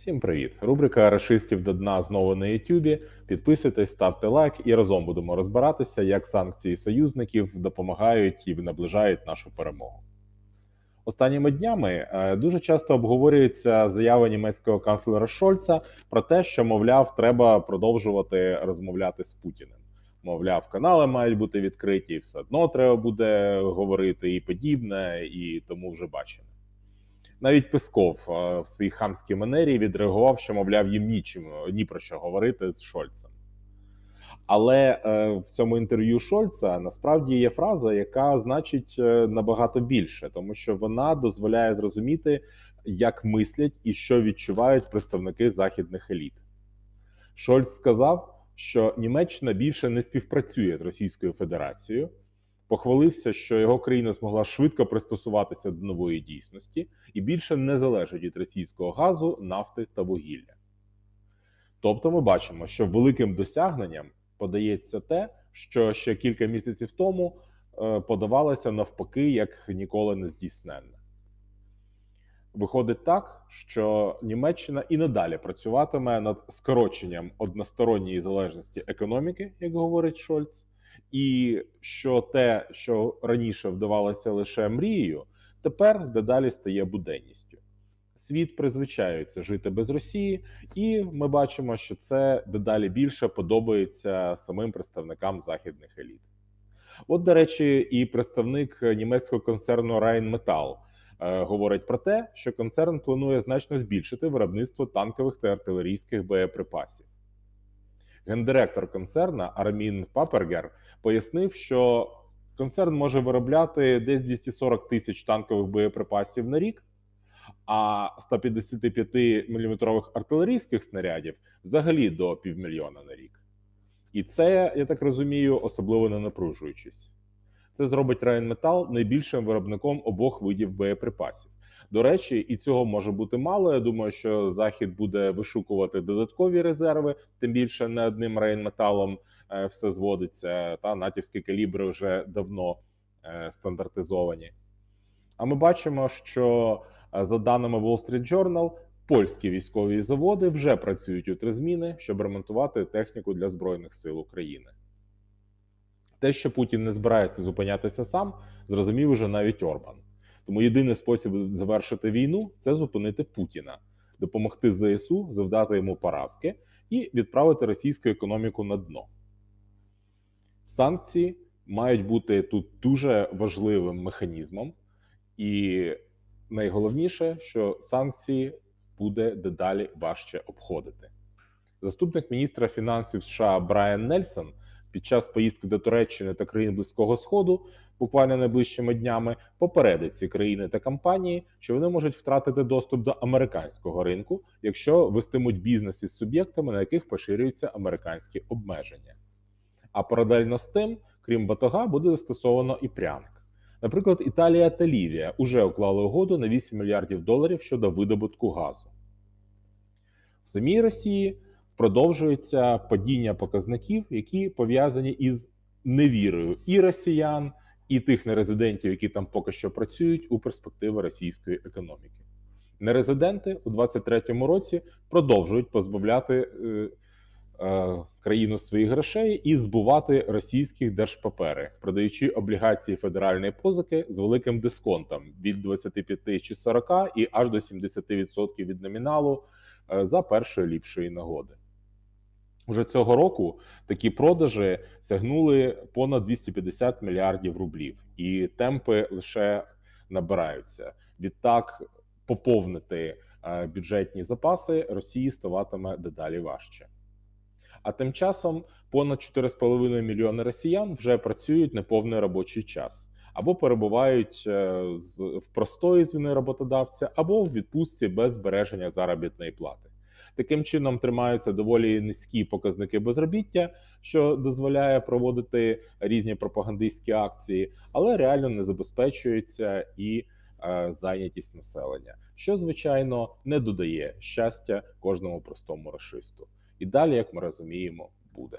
Всім привіт! Рубрика Рашистів до дна знову на Ютубі. Підписуйтесь, ставте лайк і разом будемо розбиратися, як санкції союзників допомагають і наближають нашу перемогу. Останніми днями е, дуже часто обговорюється заява німецького канцлера Шольца про те, що, мовляв, треба продовжувати розмовляти з Путіним. Мовляв, канали мають бути відкриті, все одно треба буде говорити і подібне, і тому вже бачено. Навіть Песков е, в своїй хамській манері відреагував, що, мовляв, їм нічим ні про що говорити з Шольцем. Але е, в цьому інтерв'ю Шольца насправді є фраза, яка значить е, набагато більше, тому що вона дозволяє зрозуміти, як мислять і що відчувають представники західних еліт. Шольц сказав, що Німеччина більше не співпрацює з Російською Федерацією. Похвалився, що його країна змогла швидко пристосуватися до нової дійсності і більше не залежить від російського газу, нафти та вугілля. Тобто, ми бачимо, що великим досягненням подається те, що ще кілька місяців тому е, подавалося навпаки, як ніколи не здійсненне. Виходить так, що Німеччина і надалі працюватиме над скороченням односторонньої залежності економіки, як говорить Шольц, і що те, що раніше вдавалося лише мрією, тепер дедалі стає буденністю. Світ призвичаюється жити без Росії, і ми бачимо, що це дедалі більше подобається самим представникам західних еліт. От, до речі, і представник німецького концерну Rheinmetall е, говорить про те, що концерн планує значно збільшити виробництво танкових та артилерійських боєприпасів. Гендиректор концерна Армін Папергер пояснив, що концерн може виробляти десь 240 тисяч танкових боєприпасів на рік, а 155-мм артилерійських снарядів взагалі до півмільйона на рік. І це, я так розумію, особливо не напружуючись. Це зробить Rheinmetall найбільшим виробником обох видів боєприпасів. До речі, і цього може бути мало. Я думаю, що Захід буде вишукувати додаткові резерви, тим більше не одним рейнметалом все зводиться. Та натівські калібри вже давно е, стандартизовані. А ми бачимо, що е, за даними Wall Street Journal, польські військові заводи вже працюють у три зміни, щоб ремонтувати техніку для збройних сил України. Те, що Путін не збирається зупинятися сам, зрозумів уже навіть Орбан. Тому єдиний спосіб завершити війну це зупинити Путіна, допомогти ЗСУ, завдати йому поразки і відправити російську економіку на дно. Санкції мають бути тут дуже важливим механізмом, і найголовніше, що санкції буде дедалі важче обходити. Заступник міністра фінансів США Брайан Нельсон під час поїздки до Туреччини та країн Близького Сходу буквально найближчими днями попередить ці країни та компанії, що вони можуть втратити доступ до американського ринку, якщо вестимуть бізнес із суб'єктами, на яких поширюються американські обмеження. А паралельно з тим, крім батога, буде застосовано і пряник. Наприклад, Італія та Лівія уже уклали угоду на 8 мільярдів доларів щодо видобутку газу. В самій Росії продовжується падіння показників, які пов'язані із невірою і росіян, і тих нерезидентів, які там поки що працюють у перспективи російської економіки. Нерезиденти у 2023 році продовжують позбавляти е, країну своїх грошей і збувати російські держпапери, продаючи облігації федеральної позики з великим дисконтом від 25 чи 40 і аж до 70% від номіналу е, за першої ліпшої нагоди. Уже цього року такі продажі сягнули понад 250 мільярдів рублів, і темпи лише набираються. Відтак поповнити е, бюджетні запаси Росії ставатиме дедалі важче. А тим часом понад 4,5 мільйони росіян вже працюють неповний робочий час або перебувають е, в простої з вини роботодавця, або в відпустці без збереження заробітної плати. Таким чином тримаються доволі низькі показники безробіття, що дозволяє проводити різні пропагандистські акції, але реально не забезпечується і е, зайнятість населення, що звичайно не додає щастя кожному простому расисту. І далі, як ми розуміємо, буде.